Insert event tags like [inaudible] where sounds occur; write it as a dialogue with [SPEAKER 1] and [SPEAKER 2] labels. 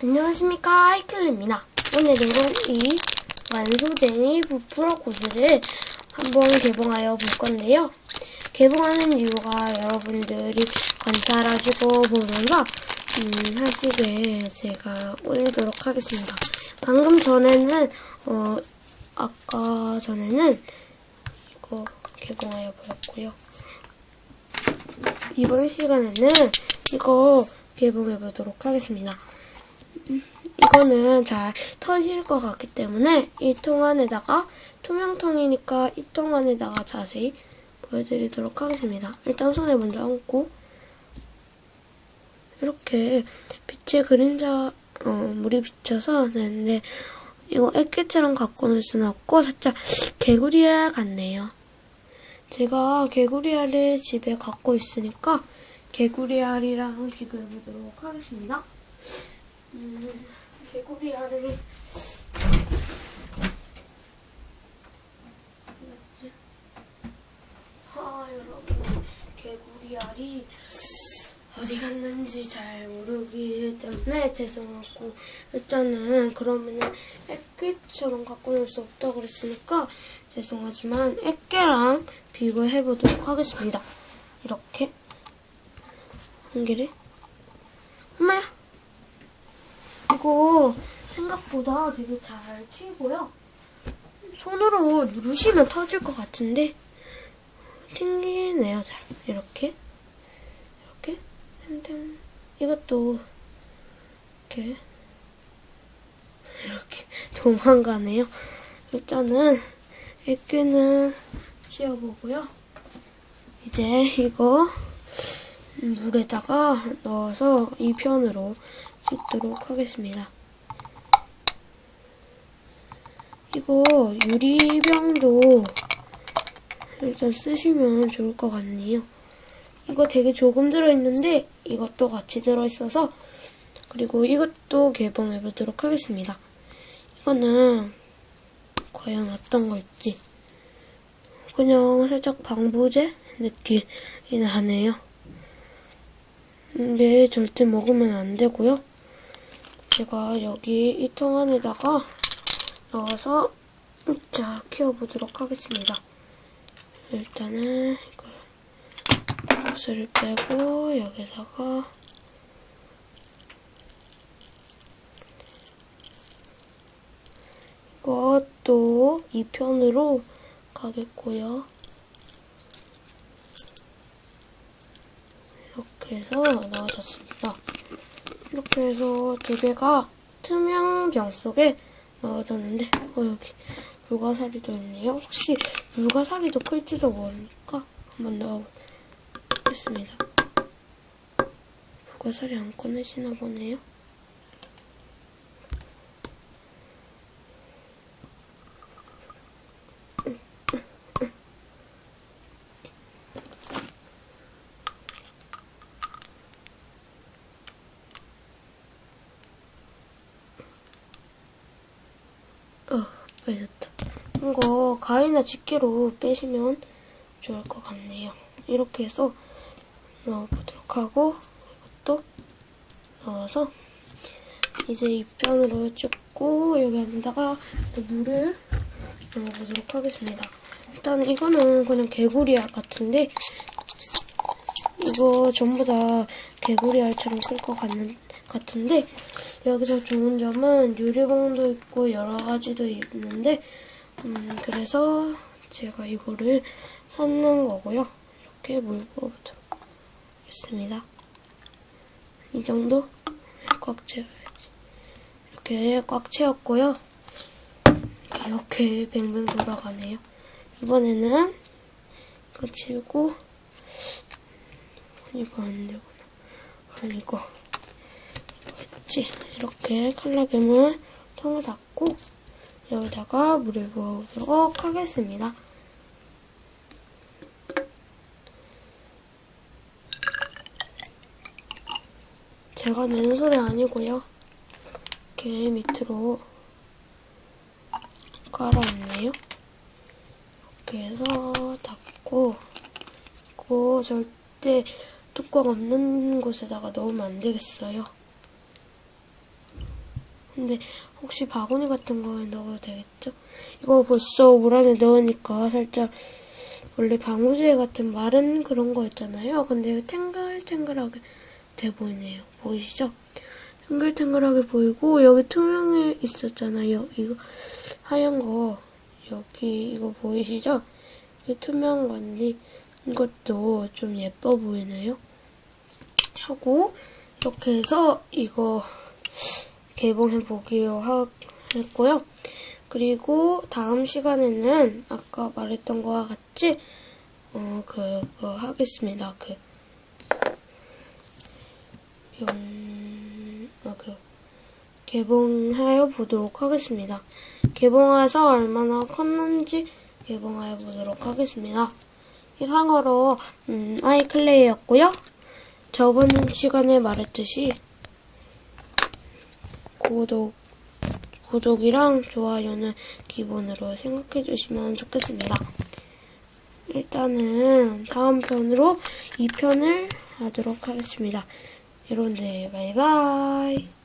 [SPEAKER 1] 안녕하십니까 하이클입니다. 오늘은 이 완소쟁이 부풀어 구슬을 한번 개봉하여 볼 건데요. 개봉하는 이유가 여러분들이 관찰하시고 보면서 음, 하시게 제가 올리도록 하겠습니다. 방금 전에는 어 아까 전에는 이거 개봉하여 보였고요. 이번 시간에는 이거 개봉해 보도록 하겠습니다. 이거는 잘 터질 것 같기 때문에 이 통 안에다가 투명통이니까 이 통 안에다가 자세히 보여드리도록 하겠습니다. 일단 손에 먼저 얹고 이렇게 빛의 그림자 어, 물이 비쳐서 되는데 이거 액기처럼 갖고 놀 수는 없고 살짝 개구리알 같네요. 제가 개구리알을 집에 갖고 있으니까 개구리알이랑 비교해 보도록 하겠습니다. 음, 개구리 알을 어디갔지? 아 여러분 개구리 알이 어디 갔는지 잘 모르기 때문에 죄송하고 일단은 그러면은 액괴처럼 갖고 놀 수 없다고 그랬으니까 죄송하지만 액괴랑 비교해 보도록 하겠습니다. 이렇게 한 개를 엄마야 이거 생각보다 되게 잘 튀고요. 손으로 누르시면 터질 것 같은데? 튕기네요 잘. 이렇게. 이렇게. 땡땡 이것도 이렇게. 이렇게. [laughs] 도망가네요. 일단은 액괴는 씌워보고요. 이제 이거 물에다가 넣어서 이 편으로 씻도록 하겠습니다. 이거 유리병도 일단 쓰시면 좋을 것 같네요. 이거 되게 조금 들어있는데 이것도 같이 들어있어서 그리고 이것도 개봉해 보도록 하겠습니다. 이거는 과연 어떤 걸지 그냥 살짝 방부제 느낌이 나네요. 근데 절대 먹으면 안 되고요. 제가 여기 이 통 안에다가 넣어서 자 키워보도록 하겠습니다. 일단은 이걸 옷을 빼고 여기다가 이것도 이 편으로 가겠고요. 이렇게 해서 넣어줬습니다. 이렇게 해서 두 개가 투명 병 속에 넣어줬는데 어 여기 물가사리 들어있네요. 혹시 물가사리 도 클지도 모르니까 한번 넣어보겠습니다. 물가사리 안 꺼내시나 보네요. 어, 빼졌다. 이거 가위나 집게로 빼시면 좋을 것 같네요. 이렇게 해서 넣어보도록 하고 이것도 넣어서 이제 이 편으로 찍고 여기 안에다가 물을 넣어보도록 하겠습니다. 일단 이거는 그냥 개구리 알 같은데 이거 전부 다 개구리 알처럼 클 것 같는 같은데 여기서 좋은 점은 유리봉도 있고 여러 가지도 있는데 음, 그래서 제가 이거를 샀는 거고요. 이렇게 물 부어보도록 하겠습니다. 이 정도 꽉 채워야지. 이렇게 꽉 채웠고요. 이렇게 뱅뱅 돌아가네요. 이번에는 이거 치우고 이거 안 되구나. 아니 이거 있지? 이렇게 칼라겜을 통을 닫고 여기다가 물을 부어보도록 하겠습니다. 제가 내는 소리 아니고요. 이렇게 밑으로 깔아놨네요. 이렇게 해서 닫고 고 절대 뚜껑 없는 곳에다가 넣으면 안 되겠어요. 근데 혹시 바구니 같은 거에 넣어도 되겠죠? 이거 벌써 물 안에 넣으니까 살짝 원래 방부제 같은 마른 그런 거 있잖아요. 근데 탱글탱글하게 돼 보이네요. 보이시죠? 탱글탱글하게 보이고 여기 투명해 있었잖아요. 이거 하얀 거 여기 이거 보이시죠? 이게 투명한 건데 이것도 좀 예뻐 보이네요. 하고 이렇게 해서 이거 개봉해 보기로 하, 했고요. 그리고 다음 시간에는 아까 말했던 거와 같이 어 그거 하겠습니다. 그 용, 아, 그, 개봉하여 보도록 하겠습니다. 개봉해서 얼마나 컸는지 개봉하여 보도록 하겠습니다. 이상으로, 음, 아이클레이였고요. 저번 시간에 말했듯이, 구독, 구독이랑 좋아요는 기본으로 생각해 주시면 좋겠습니다. 일단은 다음 편으로 2편을 하도록 하겠습니다. 여러분들 바이바이